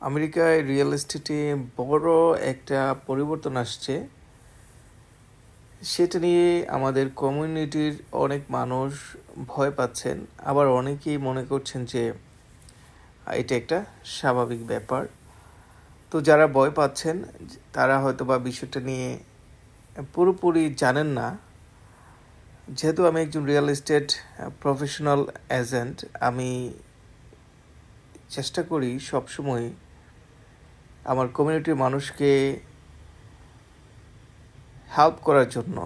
আমেরিকায় রিয়েল এস্টেটে বড় একটা পরিবর্তন আসছে। সেটা নিয়ে আমাদের কমিউনিটির অনেক মানুষ ভয় পাচ্ছেন, আবার অনেকেই মনে করছেন যে, এটা একটা স্বাভাবিক ব্যাপার। তো যারা ভয় পাচ্ছেন, তারা হয়তো বা বিষয়টা নিয়ে পুরোপুরি জানেন না। যেহেতু আমি একজন রিয়েল এস্টেট প্রফেশনাল এজেন্ট আমি চেষ্টা করি সবসময় আমার কমিউনিটির মানুষকে হেল্প করার জন্য,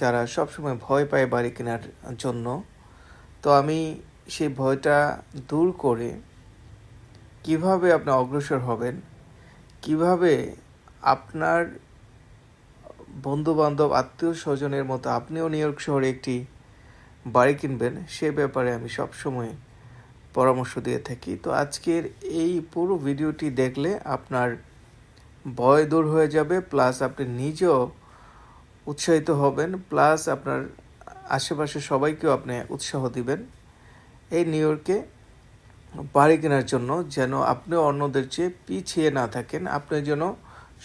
যারা সবসময় ভয় পায় বাড়ি কেনার জন্য, তো আমি সেই ভয়টা দূর করে কীভাবে আপনি অগ্রসর হবেন, কীভাবে আপনার বন্ধুবান্ধব আত্মীয় স্বজনের মতো আপনিও নিউ ইয়র্ক শহরে একটি বাড়ি কিনবেন, সে ব্যাপারে আমি সবসময় পরামর্শ দিয়ে থাকি। তো আজকের এই পুরো ভিডিওটি দেখলে আপনার ভয় দূর হয়ে যাবে, প্লাস আপনি নিজেও উৎসাহিত হবেন, প্লাস আপনার আশেপাশে সবাইকেও আপনি উৎসাহ দিবেন। এই নিউ ইয়র্কে বাড়ি কেনার জন্য যেন আপনি অন্যদের চেয়ে পিছিয়ে না থাকেন, আপনি যেন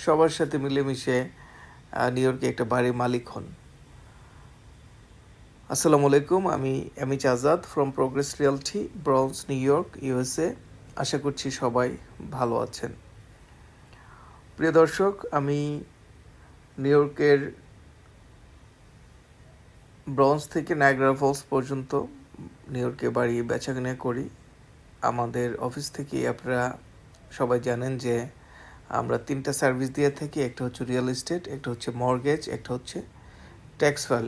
সবার সাথে মিলেমিশে নিউ ইয়র্কে একটা বাড়ির মালিক হন। আসসালামু আলাইকুম, আমি এমিচ Azad from progress realty Bronx New York USA আশা করছি সবাই ভালো আছেন। প্রিয় দর্শক, আমি নিউ ইয়র্কের ব্রঞ্জ থেকে নায়গ্রা ফলস পর্যন্ত নিউ ইয়র্কে বাড়ি বেচা বেচাকেনা করি। আমাদের অফিস থেকে আপনারা সবাই জানেন যে আমরা তিনটা সার্ভিস দিয়ে থাকি, একটা হচ্ছে রিয়েল এস্টেট একটা হচ্ছে মর্গেজ একটা হচ্ছে ট্যাক্স ফাইল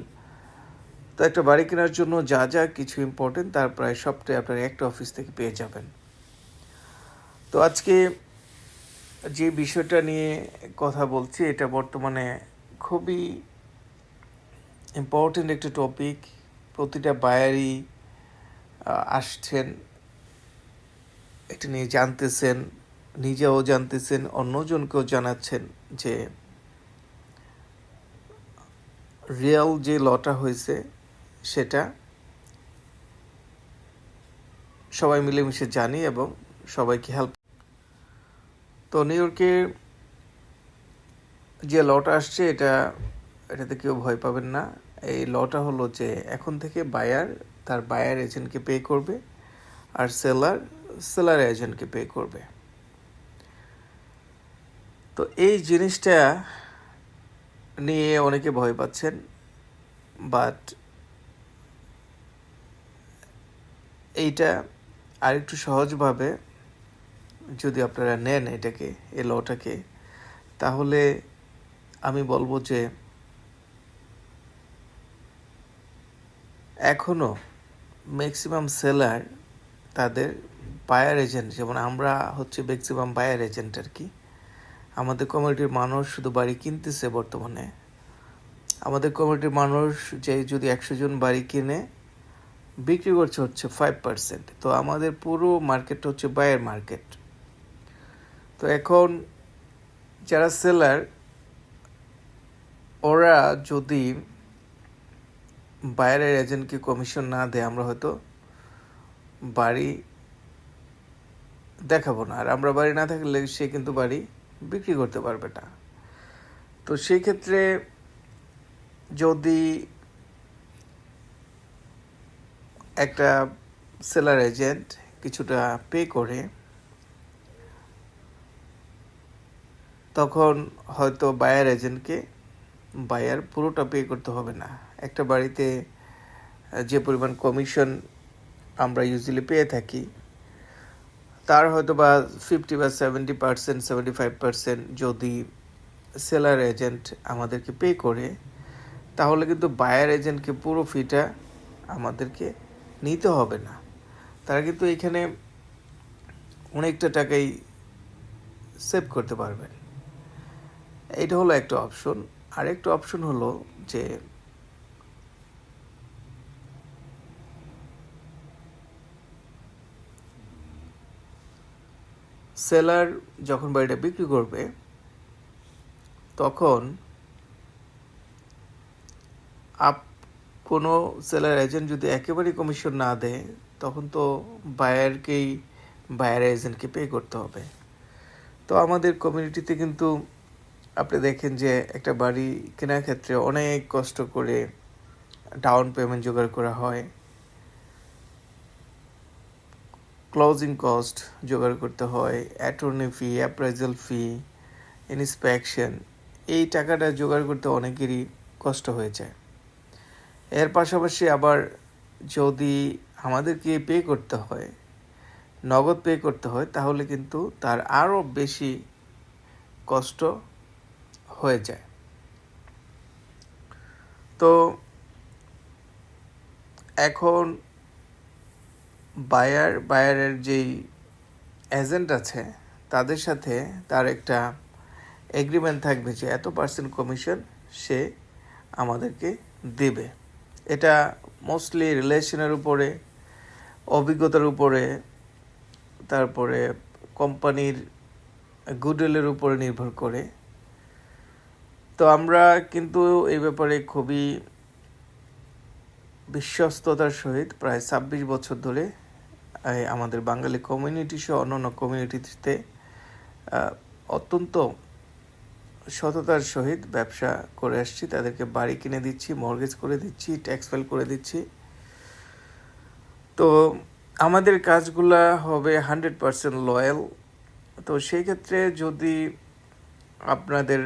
তো একটা বাড়ি কেনার জন্য যা যা কিছু ইম্পর্টেন্ট তার প্রায় সবটাই আপনার একটা অফিস থেকে পেয়ে যাবেন। তো আজকে যে বিষয়টা নিয়ে কথা বলছি, এটা বর্তমানে খুবই ইম্পর্টেন্ট একটা টপিক প্রতিটা বায়ারই আসছেন, এটা নিয়ে জানতেছেন, নিজেও জানতেছেন, অন্যজনকেও জানাচ্ছেন যে রিয়াল যে লটা হয়েছে সেটা সবাই মিলেমিশে জানি এবং সবাইকে হেল্প তো নিউ ইয়র্কে যে লটা আসছে, এটা, এটাতে কেউ ভয় পাবেন না। এই লটা হলো যে, এখন থেকে বায়ার তার বায়ার এজেন্টকে পে করবে আর সেলার সেলার এজেন্টকে পে করবে। তো এই জিনিসটা নিয়ে অনেকে ভয় পাচ্ছেন বাট এইটা আরেকটু সহজভাবে যদি আপনারা নেন এটাকে, এই লটাকে, তাহলে আমি বলব যে এখনও ম্যাক্সিমাম সেলার তাদের বায়ার এজেন্ট যেমন আমরা হচ্ছে ম্যাক্সিমাম বায়ার এজেন্ট আর কি। আমাদের কমিউনিটির মানুষ শুধু বাড়ি কিনতেছে বর্তমানে। আমাদের কমিউনিটির মানুষ যে যদি একশো জন বাড়ি কিনে বিক্রি করছে হচ্ছে ফাইভ পার্সেন্ট তো আমাদের পুরো মার্কেটটা হচ্ছে বায়ার মার্কেট তো এখন যারা সেলার ওরা যদি বাইরের এজেন্টকে কমিশন না দেয়, আমরা হয়তো বাড়ি দেখাবো না। আর আমরা বাড়ি না থাকলে সে কিন্তু বাড়ি বিক্রি করতে পারবে না। তো সেই ক্ষেত্রে যদি একটা সেলার এজেন্ট কিছুটা পে করে, তখন হয়তো বায়ার এজেন্টকে বায়ার পুরোটা পে করতে হবে না। একটা বাড়িতে যে পরিমাণ কমিশন আমরা ইউজুয়ালি পেয়ে থাকি, তার হয়তো বা ফিফটি বা seventy percent seventy five percent যদি সেলার এজেন্ট আমাদেরকে পে করে, তাহলে কিন্তু বায়ার এজেন্টকে পুরো ফিটা আমাদেরকে নিতে হবে না। তারা কিন্তু এখানে অনেকটা টাকাই সেভ করতে পারবেন। এটা হলো একটা অপশন আরেকটা অপশন হলো যে সেলার যখন বাড়িটা বিক্রি করবে, তখন আপ কোনো সেলার এজেন্ট যদি একেবারেই কমিশন না দেয়, তখন তো বায়ারকেই বায়ার এজেন্টকে পে করতে হবে। তো আমাদের কমিউনিটিতে কিন্তু আপনি দেখেন যে একটা বাড়ি কেনার ক্ষেত্রে অনেক কষ্ট করে ডাউন পেমেন্ট জোগাড় করা হয়। ক্লোজিং কস্ট জোগাড় করতে হয় attorney fee appraisal fee inspection এই টাকাটা জোগাড় করতে অনেকেরই কষ্ট হয়ে যায়। এর পাশাপাশি আবার যদি আমাদেরকে পে করতে হয়, নগদ পে করতে হয়, তাহলে কিন্তু তার আরও বেশি কষ্ট হয়ে যায়। তো এখন বায়ার বায়ারের যেই এজেন্ট আছে, তাদের সাথে তার একটা এগ্রিমেন্ট থাকবে যে এত পার্সেন্ট কমিশন সে আমাদেরকে দেবে। এটা মোস্টলি রিলেশনের উপরে, অভিজ্ঞতার উপরে, তারপরে কোম্পানির গুডউইলের উপরে নির্ভর করে। তো আমরা কিন্তু এই ব্যাপারে খুবই বিশ্বস্ততার সহিত প্রায় ছাব্বিশ বছর ধরে আমাদের বাঙালি কমিউনিটি সহ অন্যান্য কমিউনিটিতে অত্যন্ত সততার সহিত ব্যবসা করে আসছি, তাদেরকে বাড়ি কিনে দিচ্ছি মর্গেজ করে দিচ্ছি ট্যাক্স ফাইল করে দিচ্ছি। তো আমাদের কাজগুলা হবে হান্ড্রেড পারসেন্ট লয়াল তো সেই ক্ষেত্রে যদি আপনাদের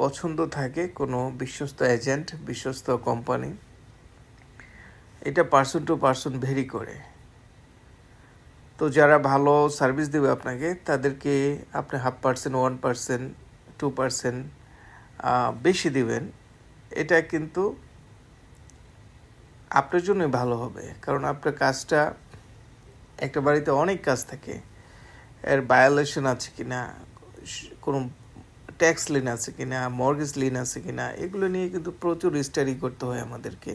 পছন্দ থাকে কোনো বিশ্বস্ত এজেন্ট বিশ্বস্ত কোম্পানি এটা পার্সন টু পার্সন ভেরি করে। তো যারা ভালো সার্ভিস দেবে আপনাকে, তাদেরকে আপনি half percent one percent two percent বেশি দিবেন, এটা কিন্তু আপনার জন্যই ভালো হবে। কারণ আপনার কাজটা, একটা বাড়িতে অনেক কাজ থাকে। এর ভায়োলেশন আছে কিনা স- কোনো ট্যাক্স লিন আছে কিনা মর্গেজ লিন আছে কিনা, এগুলো নিয়ে কিন্তু প্রচুর স্টাডি করতে হয় আমাদেরকে।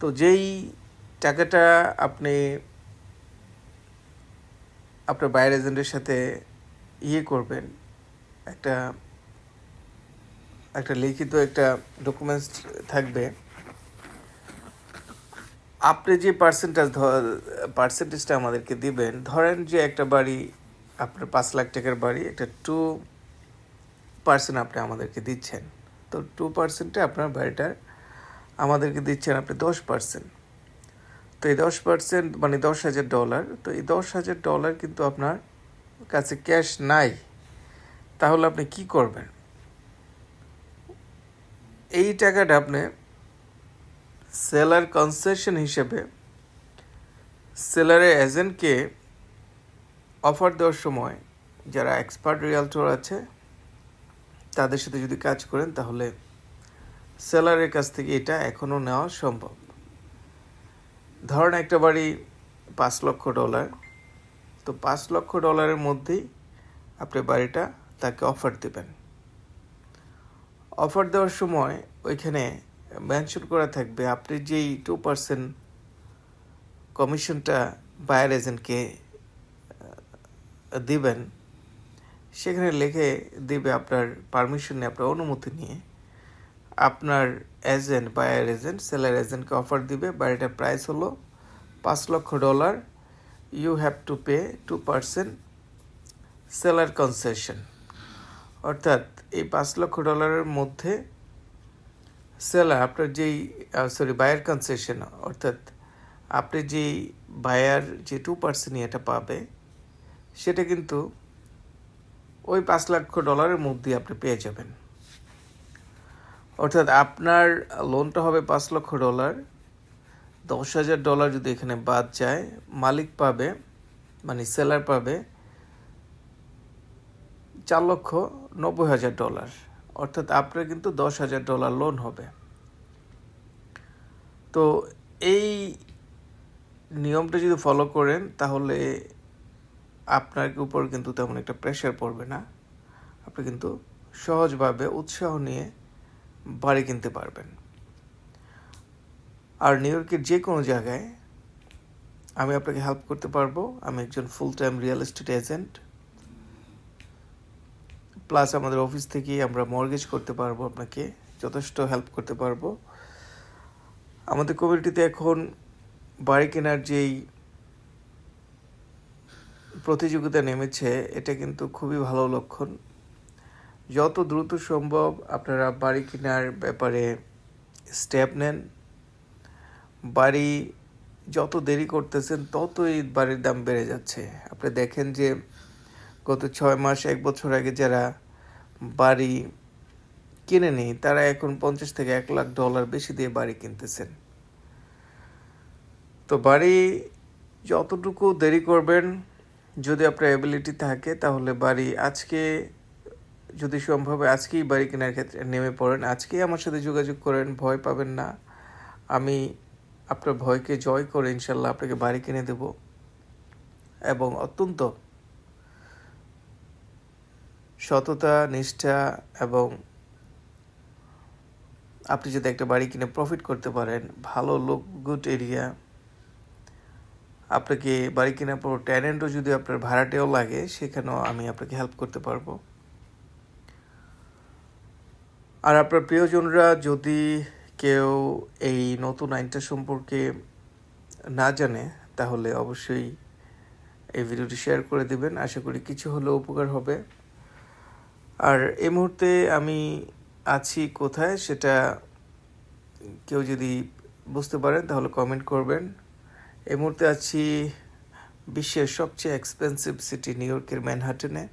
তো যেই টাকাটা আপনি আপনার বাইরের এজেন্টের সাথে ইয়ে করবেন, একটা একটা লিখিত একটা ডকুমেন্টস থাকবে। আপনি যে পার্সেন্টেজ পার্সেন্টেজটা আমাদেরকে দিবেন, ধরেন যে একটা বাড়ি, আপনার পাঁচ লাখ টাকার বাড়ি, একটা টু পার্সেন্ট আপনি আমাদেরকে দিচ্ছেন। তো টু পার্সেন্টে আপনার বাড়িটার আমাদেরকে দিচ্ছেন আপনি দশ পার্সেন্ট এই দশ পার্সেন্ট মানে দশ হাজার ডলার তো এই দশ হাজার ডলার কিন্তু আপনার কাছে ক্যাশ নাই। তাহলে আপনি কি করবেন? এই টাকাটা আপনি সেলার কনসেশন হিসেবে সেলারের এজেন্টকে অফার দেওয়ার সময় যারা এক্সপার্ট রিয়ালটর আছে, তাদের সাথে যদি কাজ করেন, তাহলে সেলারের কাছ থেকে এটা এখনও নেওয়া সম্ভব। ধরেন একটা বাড়ি পাঁচ লক্ষ ডলার তো পাঁচ লক্ষ ডলারের মধ্যেই আপনি বাড়িটা তাকে অফার দেবেন। অফার দেওয়ার সময় ওইখানে মেনশন করা থাকবে, আপনি যেই টু পার্সেন্ট কমিশনটা বায়ার এজেন্টকে দিবেন, সেখানে লিখে দিবে আপনার পারমিশন নিয়ে, আপনার অনুমতি নিয়ে, আপনার এজেন্ট বায়ার এজেন্ট সেলার এজেন্টকে অফার দিবে, বাড়িটার প্রাইস হলো পাঁচ লক্ষ dollar you have to pay two percent seller concession অর্থাৎ এই পাঁচ লক্ষ ডলারের মধ্যে সেলার আপনার যেই সরি বায়ার কনসেশন অর্থাৎ আপনি যেই বায়ার যে টু পার্সেন্ট এটা পাবে, সেটা কিন্তু ওই পাঁচ লক্ষ ডলারের মধ্যে আপনি পেয়ে যাবেন। অর্থাৎ আপনার লোনটা হবে পাঁচ লক্ষ ডলার দশ হাজার ডলার যদি এখানে বাদ যায়, মালিক পাবে মানে সেলার পাবে চার লক্ষ নব্বই হাজার ডলার। অর্থাৎ আপনার কিন্তু দশ হাজার ডলার লোন হবে। তো এই নিয়মটা যদি ফলো করেন, তাহলে আপনার উপর কিন্তু তেমন একটা প্রেশার পড়বে না। আপনি কিন্তু সহজভাবে উৎসাহ নিয়ে বাড়ি কিনতে পারবেন। আর নিউ ইয়র্কের যে কোনো জায়গায় আমি আপনাকে হেল্প করতে পারব। আমি একজন full time real estate agent plus আমাদের অফিস থেকে আমরা মর্গেজ করতে পারব আপনাকে, যথেষ্ট হেল্প করতে পারব। আমাদের কমিউনিটিতে এখন বাড়ি কেনার যেই প্রতিযোগিতা নেমেছে, এটা কিন্তু খুবই ভালো লক্ষণ। যত দ্রুত সম্ভব আপনারা বাড়ি কেনার ব্যাপারে স্টেপ নেন। বাড়ি যত দেরি করতেছেন, ততই বাড়ির দাম বেড়ে যাচ্ছে। আপনি দেখেন যে, গত ছয় মাস, এক বছর আগে যারা বাড়ি কিনে নেই তারা এখন পঞ্চাশ থেকে এক লাখ ডলার বেশি দিয়ে বাড়ি কিনতেছেন। তো বাড়ি যতটুকু দেরি করবেন, যদি আপনার অ্যাবিলিটি থাকে, তাহলে বাড়ি আজকে যদি সম্ভব আজকেই বাড়ি কেনার ক্ষেত্রে নেমে পড়েন। আজকেই আমার সাথে যোগাযোগ করেন, ভয় পাবেন না। আমি আপনার ভয়কে জয় করে ইনশাল্লাহ আপনাকে বাড়ি কিনে দেব। এবং অত্যন্ত সততা, নিষ্ঠা এবং আপনি যদি একটা বাড়ি কিনে প্রফিট করতে পারেন, ভালো লোক গুড এরিয়া আপনাকে বাড়ি কেনার পর ট্যালেন্টও যদি আপনার ভাড়াটেও লাগে, সেখানেও আমি আপনাকে হেল্প করতে পারব। আর আপনার প্রিয়জনরা যদি কেউ এই নতুন আইনটা সম্পর্কে না জানে, তাহলে অবশ্যই এই ভিডিওটি শেয়ার করে দেবেন। আশা করি কিছু হলেও উপকার হবে। আর এই মুহূর্তে আমি আছি কোথায় সেটা কেউ যদি বুঝতে পারেন, তাহলে কমেন্ট করবেন। এই মুহূর্তে আছি বিশ্বের সবচেয়ে এক্সপেন্সিভ সিটি নিউ ইয়র্কের ম্যানহাটনে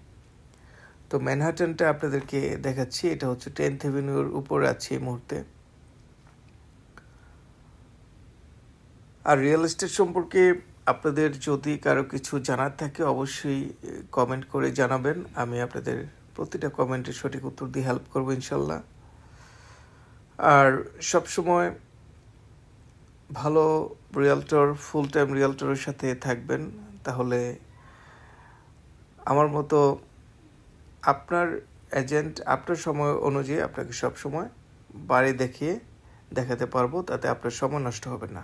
তো ম্যানহাটনটা আপনাদেরকে দেখাচ্ছি, এটা হচ্ছে টেন্থ এভিনিউর উপরে আছে এই মুহূর্তে। আর রিয়েল এস্টেট সম্পর্কে আপনাদের যদি কারও কিছু জানার থাকে, অবশ্যই কমেন্ট করে জানাবেন। আমি আপনাদের প্রতিটা কমেন্টের সঠিক উত্তর দিয়ে হেল্প করব ইনশাল্লাহ। আর সবসময় ভালো রিয়ালটর ফুল টাইম রিয়ালটরের সাথে থাকবেন। তাহলে আমার মতো আপনার এজেন্ট আপনার সময় অনুযায়ী আপনাকে সব সময় বাড়ি দেখিয়ে দেখাতে পারব, তাতে আপনার সময় নষ্ট হবে না।